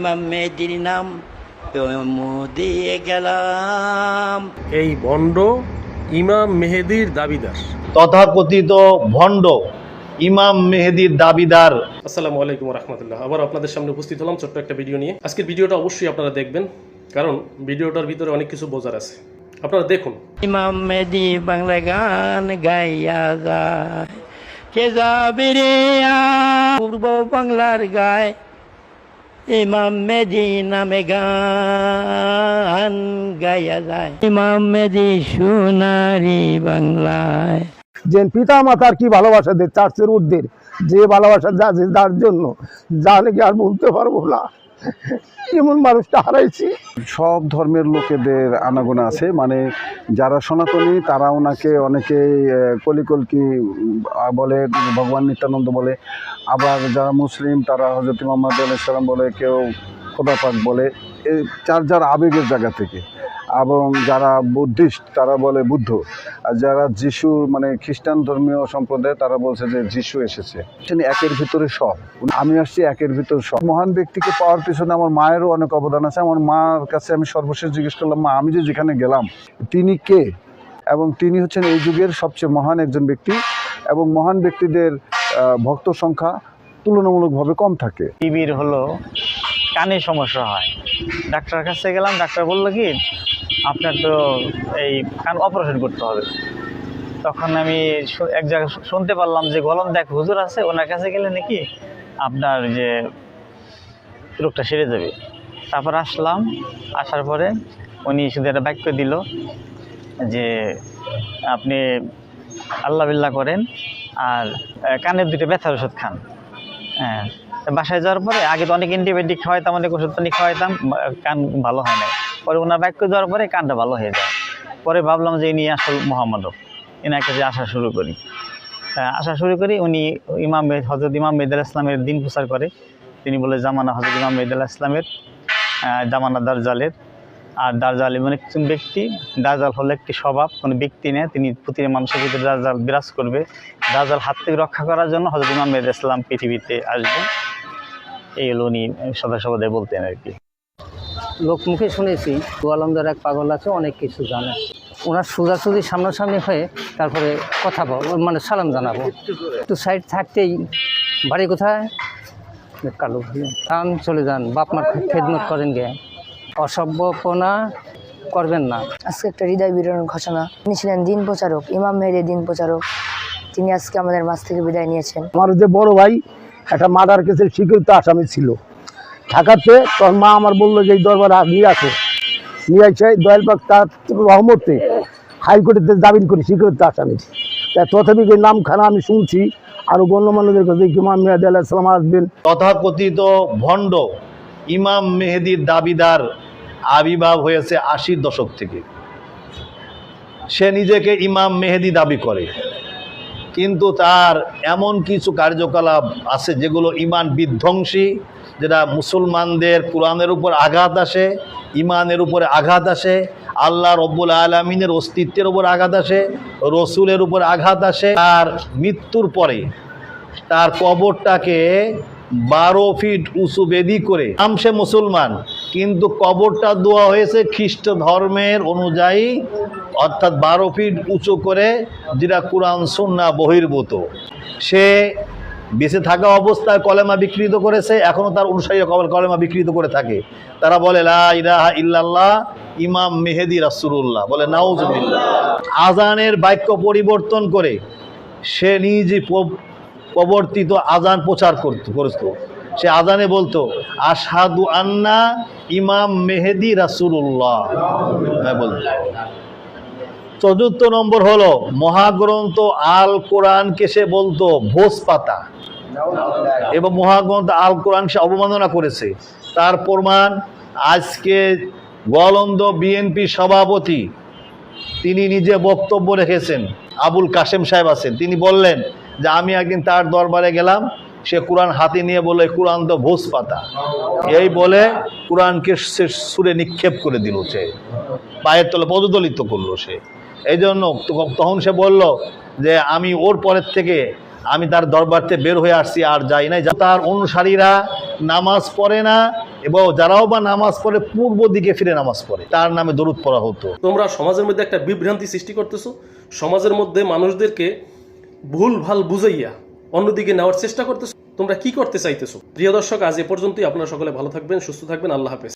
ইমাম মেহেদির নাম দিয়ে গেলাম এই ভণ্ড ইমাম মেহেদির দাবিদার। তথাকথিত ভণ্ড ইমাম মেহেদির দাবিদার। আসসালামু আলাইকুম রহমতুল্লাহ। আবার আপনাদের সামনে উপস্থিত হলাম ছোট্ট একটা ভিডিও নিয়ে। আজকের ভিডিওটা অবশ্যই আপনারা দেখবেন কারণ ভিডিওটার ভিতরে অনেক কিছু বোঝার আছে। আপনারা দেখুন। ইমাম মেহেদি বাংলা গান গাইয়া যায়। কে যাবে রে পূর্ব বাংলার গায়। ইমাম নামে গান গাইয়া যায় ইমাম মেদি সোনারি বাংলায়। যে পিতা মাতার কি ভালোবাসা দেয়, চার্চের উর্ধের যে ভালোবাসা যে যার জন্য। যা নাকি আর বলতে পারব না। এমন মানুষটা হারাইছি। সব ধর্মের লোকেদের আনাগোনা আছে মানে যারা সনাতনী, তারা ওনাকে অনেকেই কলিকলকি বলে, ভগবান নিত্যানন্দ বলে। আবার যারা মুসলিম, তারা হজরত মোহাম্মদ আলাইসালাম বলে, কেউ খোদাপাক বলে। এই যার যার আবেগের জায়গা থেকে। এবং যারা বুদ্ধিস্ট, তারা বলে বুদ্ধ। আর যারা যিশু মানে খ্রিস্টান ধর্মীয় সম্প্রদায়, তারা বলছে যে যিশু এসেছে। একের ভিতরে সব। আমি আসছি একের ভিতরে সব। মহান ব্যক্তিকে পাওয়ার পিছনে আমার মায়েরও অনেক অবদান আছে। আমার মার কাছে আমি সর্বশেষ জিজ্ঞেস করলাম, মা, আমি যে যেখানে গেলাম, তিনি কে? এবং তিনি হচ্ছেন এই যুগের সবচেয়ে মহান একজন ব্যক্তি এবং মহান ব্যক্তিদের ভক্ত সংখ্যা তুলনামূলকভাবে কম থাকে। টিভির হলো কানে সমস্যা হয়। ডাক্তার কাছে গেলাম, ডাক্তার বলল কি আপনার তো এই কান অপারেশন করতে হবে। তখন আমি এক জায়গায় শুনতে পারলাম যে গলন দেখ হুজুর আছে, ওনার কাছে গেলে নাকি আপনার যে রোগটা সেরে যাবে। তারপর আসলাম, আসার পরে উনি শুধু একটা বাক্য দিল যে আপনি আল্লাহ বিল্লাহ করেন আর কানের দুটো ব্যথার ওষুধ খান। হ্যাঁ বাসায় যাওয়ার পরে আগে তো অনেক অ্যান্টিবায়োটিক খাওয়াইতাম, অনেক ওষুধ পানি খাওয়াইতাম কান ভালো হয় না পরে ওনার বাক্য দেওয়ার পরে কানটা ভালো হয়ে যায়। পরে ভাবলাম যে ইনি আসল মোহাম্মদও। এনার কাছে আসা শুরু করি। হ্যাঁ, আসা শুরু করি উনি ইমাম হজরত ইমাম মেদুল ইসলামের দিন প্রচার করে। তিনি বলে জামানা হজরত ইমাম মেদুল ইসলামের জামানা দারজালের। আর দারজাল এমন একজন ব্যক্তি দারজাল হলো একটি স্বভাব কোনো ব্যক্তি নেয় তিনি প্রতিটি মানুষের ভিতরে দারজাল বিরাজ করবে। দারজাল হাত থেকে রক্ষা করার জন্য হজরত ইমাম মেদ ইসলাম পৃথিবীতে আসবেন এই হলো উনি সদা বলতেন আর কি। লোক মুখে শুনেছি গোয়ালন্দার এক পাগল আছে অনেক কিছু জানে। ওনার সোজাসুজি সামনাসামনি হয়ে তারপরে কথা বল মানে সালাম জানাব। একটু সাইড থাকতেই বাড়ি কোথায়? কালো কান চলে যান বাপ মার খেদমত করেন গে। অসভ্যপনা করবেন না। আজকে একটা হৃদয় বিরোধন ঘোষণা। তিনি ছিলেন দিন প্রচারক ইমাম মেহেদি দিন প্রচারক। তিনি আজকে আমাদের মাছ থেকে বিদায় নিয়েছেন। আমার যে বড় ভাই একটা মার্ডার কেসের স্বীকৃত আসামি ছিল। ঢাকাতে তোর মা আমার বলল যে এই দরবার নিয়ে আসো। নিয়ে আসে দয়ালবাগ তার রহমতে হাইকোর্টেতে জামিন করি স্বীকৃত আসামি। তা তথাপি এই নামখানা আমি শুনছি আরও গণ্যমান্যদের কাছে ইমাম মেয়াদ আলাহিসাম আসবেন। তথাকথিত ভণ্ড ইমাম মেহেদির দাবিদার আবির্ভাব হয়েছে আশির দশক থেকে। সে নিজেকে ইমাম মেহেদি দাবি করে। কিন্তু তার এমন কিছু কার্যকলাপ আছে যেগুলো ইমান বিধ্বংসী যেটা মুসলমানদের কোরআনের উপর আঘাত আসে ইমানের উপরে আঘাত আসে, আল্লাহ রব্বুল আলমিনের অস্তিত্বের উপর আঘাত আসে, রসুলের উপর আঘাত আসে, তার মৃত্যুর পরে তার কবরটাকে বারো ফিট উঁচু বেদি করে আমসে মুসলমান, কিন্তু কবরটা দেওয়া হয়েছে খ্রিস্ট ধর্মের অনুযায়ী, অর্থাৎ বারো ফিট উঁচু করে, যেটা কোরআন সন্না বহির্ভূত। সে বেঁচে থাকা অবস্থায় কলেমা বিকৃত করেছে এখনও তার অনুসারী কলেমা বিকৃত করে থাকে। তারা বলে ইলাহা ইল্লাল্লাহ, ইমাম মেহেদি রাসূলুল্লাহ। বলে, নাউজুবিল্লাহ। আজানের বাক্য পরিবর্তন করে সে নিজে প্রবর্তিত আজান প্রচার করত করত সে আজানে বলতো আসাদু আন্না ইমাম মেহেদি রাসূলুল্লাহ। হ্যাঁ বলতো। চতুর্থ নম্বর হলো, মহাগ্রন্থ আল কোরআনকে সে বলতো ভোজ পাতা এবং মহাগ্রন্থ আল কোরআন সে অবমাননা করেছে। তার প্রমাণ, আজকে গোয়ালন্দ বিএনপি সভাপতি, তিনি নিজে বক্তব্য রেখেছেন। আবুল কাশেম সাহেব আছেন। তিনি বললেন যে, আমি একদিন তার দরবারে গেলাম, সে কোরআন হাতে নিয়ে বলে কোরআন তো ভোজ পাতা। এই বলে কোরআনকে সে সুরে নিক্ষেপ করে দিল সে। পায়ের তলে পদদলিত করল সে। এই জন্য তখন সে বলল যে, আমি ওর পরের থেকে আমি তার দরবার থেকে বের হয়ে আসছি, আর যাই নাই। তার অনুসারীরা নামাজ পড়ে না, এবং যারাও বা নামাজ পড়ে, পূর্ব দিকে ফিরে নামাজ পড়ে। তার নামে দরুদ পড়া হতো। তোমরা সমাজের মধ্যে একটা বিভ্রান্তি সৃষ্টি করতেছো। সমাজের মধ্যে মানুষদেরকে ভুল ভালো বুঝাইয়া অন্যদিকে নেওয়ার চেষ্টা করতেছো। তোমরা কি করতে চাইতেছো? প্রিয় দর্শক, আজ এ পর্যন্তই। আপনারা সকলে ভালো থাকবেন, সুস্থ থাকবেন। আল্লাহ হাফেজ।